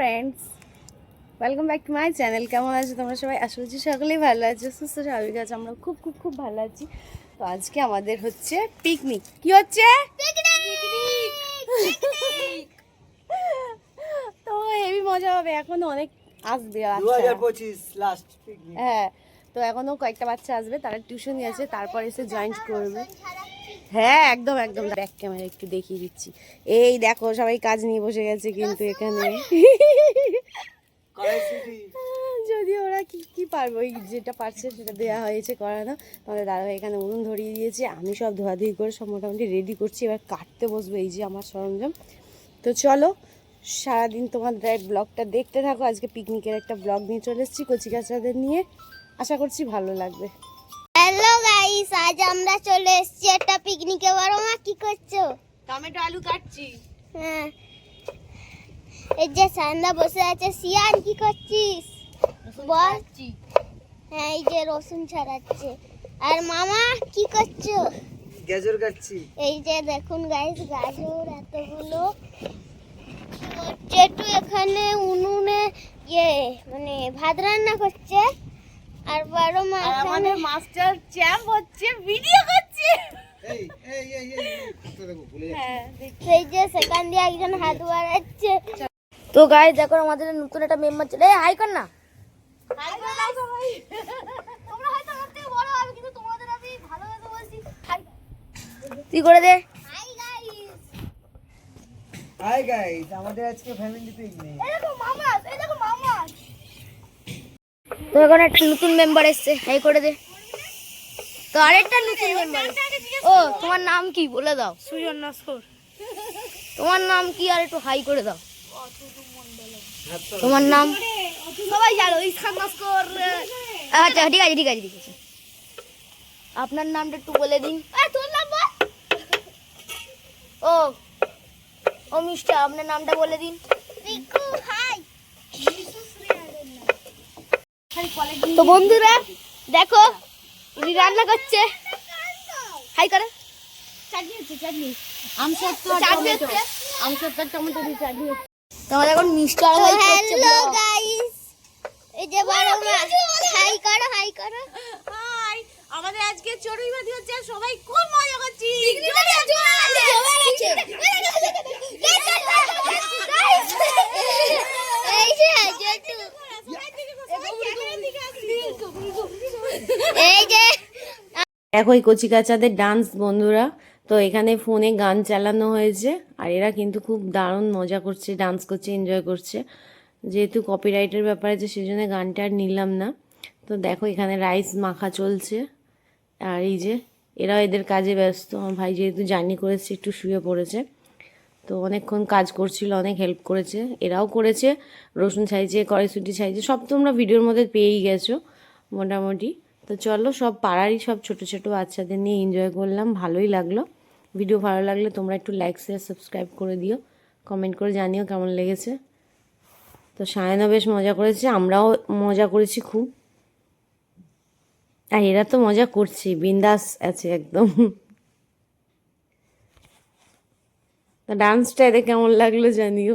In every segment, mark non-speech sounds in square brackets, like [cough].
Friends welcome back to my channel কেমন আছো তোমরা সবাই? আশা করছি সকলেই ভালো আছো সুস্থ স্বাভাবিক আছে। আমরা খুব খুব খুব ভালো আছি। তো আজকে আমাদের হচ্ছে পিকনিক কি হচ্ছে? তো হেভি মজা হবে। এখনও অনেক আসবে আচ্ছা। হ্যাঁ তো এখনও কয়েকটা বাচ্চা আসবে তারা টিউশনই আছে তারপর এসে জয়েন্ট করবে। হ্যাঁ একদম একদম। ব্যাক ক্যামেরা একটু দেখিয়ে দিচ্ছি। এই দেখো সবাই কাজ নিয়ে বসে গেছে কিন্তু এখানে। যদি ওরা কি কি পারবে? ওই যেটা পারছে সেটা দেওয়া হয়েছে করানো। তোমাদের দাদাভাই এখানে উনুন ধরিয়ে দিয়েছে। আমি সব ধোয়াধুয়ি করে সব মোটামুটি রেডি করছি। এবার কাটতে বসবো এই যে আমার সরঞ্জাম। তো চলো সারাদিন তোমাদের ব্লগটা দেখতে থাকো। আজকে পিকনিকের একটা ব্লগ নিয়ে চলে এসেছি কচিকাচাদের নিয়ে। আশা করছি ভালো লাগবে। গাইস আজ আমরা চলে এসেছি একটা পিকনিকে বড় মা কি করছ? টমেটো আলু কাটছি। হ্যাঁ। এই যে সান্দা বসে আছে। সিয়ান কি করছিস? বল। হ্যাঁ এই যে রসুন ছাড়াচ্ছে। আর মামা কি করছ? গাজর কাটছি। এই যে দেখুন গাইস গাজর এতগুলো। হচ্ছে একটু এখানে উনুনে ইয়ে মানে ভাত রান্না করছে। আর বড় মা আমাদের মাস্টার চ্যাম্প হচ্ছে ভিডিও করছে। এই এই এই এই এটা দেখো ভুলে যাচ্ছি। হ্যাঁ সেই যে সেখান দিয়ে একজন হাত বাড়াচ্ছে। তো গাইজ দেখো আমাদের নতুন একটা মেম্বার চলে এই হাই কর না তুই করে দে? হাই গাইস আমাদের আজকে ফ্যামিলি পিকনিক তো এখন একটা নতুন মেম্বার এসছে হাই করে দে। তো আরেকটা নতুন মেম্বার ও তোমার নাম কি? বলে দাও। সুজন নস্কর। তোমার নাম কি? আর একটু হাই করে দাও। তোমার নাম? সবাই জানো ইসখান নস্কর আচ্ছা ঠিক আছে ঠিক আছে ঠিক আছে। আপনার নামটা একটু বলে দিন। ও ও মিস্টার আপনার নামটা বলে দিন। তো বন্ধুরা দেখো উনি রান্না করছে। হাই করে। চাটনি হচ্ছে চাটনি। আম চাটনি হচ্ছে। আম টমেটো দিয়ে চাটনি হচ্ছে। তো আমাদের এখন মিস্টার হাই করছে হ্যালো গাইস এই যে বড় মা হাই করো হাই করো। হাই। আমাদের আজকে চড়ুই হচ্ছে সবাই খুব মজা করছি। এই যে এই যে, দেখো এই কচি কাচাদের ডান্স বন্ধুরা। তো এখানে ফোনে গান চালানো হয়েছে, আর এরা কিন্তু খুব দারুণ মজা করছে ডান্স করছে এনজয় করছে। যেহেতু কপিরাইটের ব্যাপার আছে সেই জন্য গানটা আর নিলাম না। তো দেখো এখানে রাইস মাখা চলছে, আর এই যে এরাও এদের কাজে ব্যস্ত। আমার ভাই যেহেতু জার্নি করেছে, একটু শুয়ে পড়েছে। তো অনেকক্ষণ কাজ করছিল, অনেক হেল্প করেছে। এরাও করেছে, রসুন ছাইছে কড়াইশুটি ছাইছে সব তোমরা ভিডিওর মধ্যে পেয়েই গেছো, মোটামুটি। তো চলো, সব পাড়ারই সব ছোট ছোট বাচ্চাদের নিয়ে এনজয় করলাম, ভালোই লাগল। ভিডিও ভালো লাগলে তোমরা একটু লাইক শেয়ার সাবস্ক্রাইব করে দিও কমেন্ট করে জানিও কেমন লেগেছে। তো সায়নও বেশ মজা করেছে, আমরাও মজা করেছি খুব। আর এরা তো মজা করছে, বিন্দাস আছে একদম। [laughs] ডান্সটা এদের কেমন লাগল জানিও।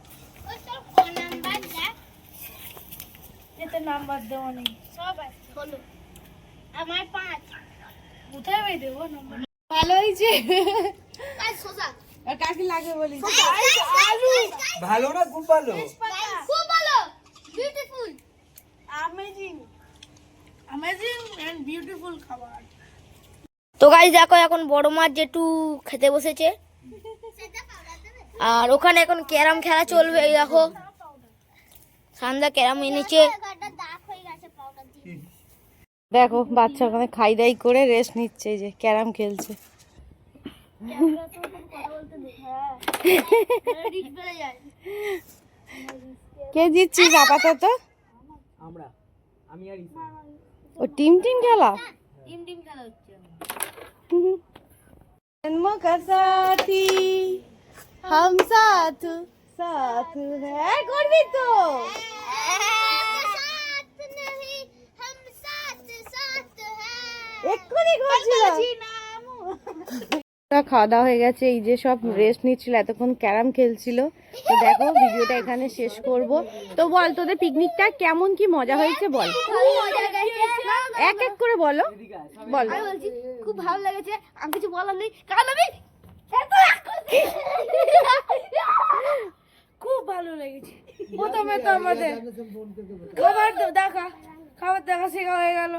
নাম্বার দেওয়া নেই। আমার পাঁচ। কোথায় বের দেবো নাম্বার? ভালো হয়েছে কাকে লাগে বলি? আলু ভালো না খুব ভালো? খুব ভালো। Beautiful amazing amazing and beautiful খাবার। তো গাইস দেখো এখন বড় মাছ যেটু খেতে বসেছে। আর ওখানে এখন ক্যারাম খেলা চলবে এই দেখো। সান্দা ক্যারাম এনেছে দাগ হয়ে গেছে পাউডার দিয়ে দেখো বাচ্চা ওখানে খাই দাই করে রেস্ট নিচ্ছে এই যে ক্যারাম খেলছে [laughs] রিস্ক বেড়ে যায় কে জিতছিস আপাতত আমরা আমি আর ইসা ও টিম টিম খেলা টিম টিম খেলা হচ্ছে जन्म का साथी हम साथ साथ है করবি তো এক্ষুনি খাওয়া দাওয়া হয়ে গেছে এই যে সব রেস্ট নিচ্ছিল এতক্ষণ ক্যারাম খেলছিল। তো দেখো ভিডিওটা এখানে শেষ করব। তো বল তোদের পিকনিকটা কেমন কি মজা হয়েছে বল? এক এক করে বলো। বল। বলছি খুব ভালো লেগেছে। আমি কিছু বলার নেই। কারণ আমি। খুব ভালো লেগেছে। প্রথমে তো আমাদের খাবার দেখা খাবার দেখা শেখা হয়ে গেল।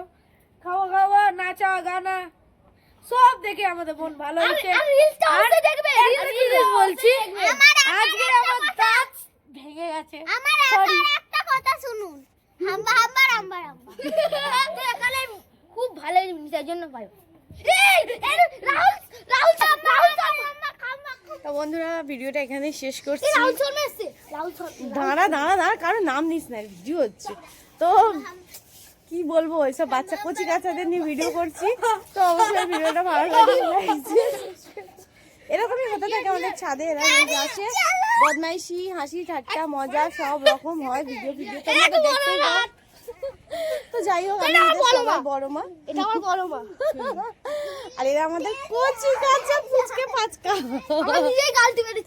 খাওয়া খাওয়া নাচা গানা সব দেখে আমাদের মন ভালো হচ্ছে। বলছি আজকে আমার দাঁত ভেঙে গেছে। আমার একটা কথা শুনুন। হাম্বা হাম্বা রাম্বা রাম্বা। তো [laughs] এখানে খুব ভালো নিজের জন্য পাই রাহুল রাহুল [laughs] রাহুল তো বন্ধুরা ভিডিওটা এখানে শেষ করছি। দাঁড়া দাঁড়া দাঁড়া কারও নাম নিস না ভিডিও হচ্ছে। তো কি বলব ওইসব বাচ্চা কচি কাচাদের নিয়ে ভিডিও করছি। তো অবশ্যই ভিডিওটা ভালো লাগে। এরকমই হতে থাকে আমাদের ছাদে এরা আসে। বদমাইশি হাসি ঠাট্টা মজা সব রকম হয় ভিডিও ভিডিও তো আমাকে দেখতেই তো যাই হোক আমি সবার বড় মা এটা আমার বড় মা আর এরা আমাদের কচি কাঁচা ফুচকে পাচকা আমার নিজেই গালটি মেরে